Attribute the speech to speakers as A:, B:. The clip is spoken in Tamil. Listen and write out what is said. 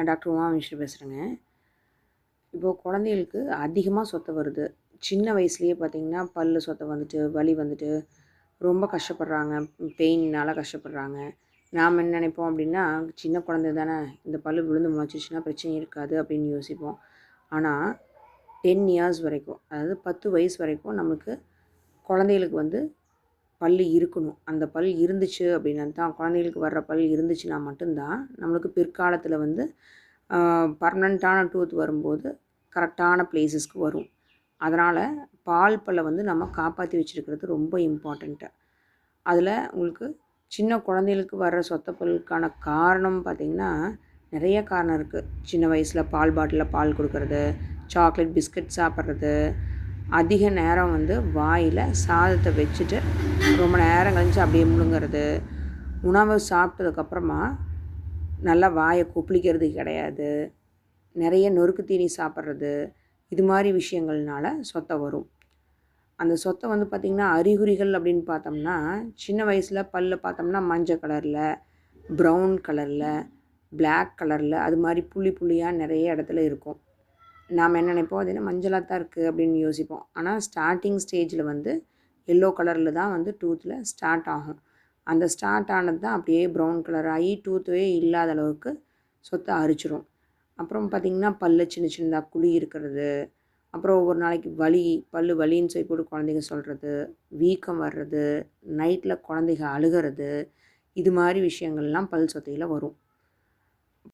A: நான் டாக்டர் உமா மிஸ்ரி பேசுகிறேங்க இப்போது குழந்தைகளுக்கு அதிகமாக சொத்தை வருது. சின்ன வயசுலேயே பார்த்தீங்கன்னா பல் சொத்தை வந்துட்டு வலி வந்துட்டு ரொம்ப கஷ்டப்படுறாங்க. பெயின்னால கஷ்டப்படுறாங்க. நாம் என்ன நினைப்போம் அப்படின்னா சின்ன குழந்தை தானே இந்த பல் விழுந்து முளைச்சிச்சுன்னா பிரச்சனை இருக்காது அப்படின்னு யோசிப்போம். ஆனால் டென் இயர்ஸ் வரைக்கும் அதாவது பத்து வயசு வரைக்கும் நமக்கு குழந்தைகளுக்கு வந்து பல் இருக்கணும். அந்த பல் இருந்துச்சு அப்படின்னா தான் குழந்தைகளுக்கு வர்ற பல் இருந்துச்சுன்னா மட்டும்தான் நம்மளுக்கு பிற்காலத்தில் வந்து பர்மனண்ட்டான டூத் வரும்போது கரெக்டான பிளேசஸ்க்கு வரும். அதனால் பால் பல்லை வந்து நம்ம காப்பாற்றி வச்சுருக்கிறது ரொம்ப இம்பார்ட்டண்ட்டு அதில் உங்களுக்கு சின்ன குழந்தைகளுக்கு வர்ற சொத்த பல்லுக்கான காரணம் பார்த்திங்கன்னா நிறைய காரணம் இருக்குது சின்ன வயசில் பால் பாட்டிலில் பால் கொடுக்கறது சாக்லேட் பிஸ்கட் சாப்பிட்றது அதிக நேரம் வந்து வாயில் சாதத்தை வச்சுட்டு ரொம்ப நேரம் கழிச்சு அப்படியே முழுங்கிறது உணவு சாப்பிட்டதுக்கப்புறமா நல்லா வாயை கொப்பளிக்கிறது கிடையாது நிறைய நொறுக்கு தீனி சாப்பிட்றது இது மாதிரி விஷயங்கள்னால சொத்தை வரும். அந்த சொத்தை வந்து பார்த்திங்கன்னா அறிகுறிகள் அப்படின்னு பார்த்தோம்னா சின்ன வயசில் பல்ல பார்த்தோம்னா மஞ்சள் கலரில் ப்ரௌன் கலரில் பிளாக் கலரில் அது மாதிரி புள்ளி புள்ளியாக நிறைய இடத்துல இருக்கும். நாம் என்ன நினைப்போம்? அது என்ன மஞ்சளாக தான் இருக்குது அப்படின்னு யோசிப்போம். ஆனால் ஸ்டார்டிங் ஸ்டேஜில் வந்து எல்லோ கலரில் தான் வந்து டூத்தில் ஸ்டார்ட் ஆகும். அந்த ஸ்டார்ட் ஆனது தான் அப்படியே ப்ரௌன் கலர் ஆகி டூத்தே இல்லாத அளவுக்கு சொத்தை அரிச்சிரும். அப்புறம் பார்த்திங்கன்னா பல்லு சின்ன சின்னதாக குழி இருக்கிறது. அப்புறம் ஒவ்வொரு நாளைக்கு வலி பல் வலின்னு சொல்லி போட்டு குழந்தைங்க சொல்கிறது வீக்கம் வர்றது நைட்டில் குழந்தைங்க அழுகிறது இது மாதிரி விஷயங்கள்லாம் பல் சொத்தையில் வரும்.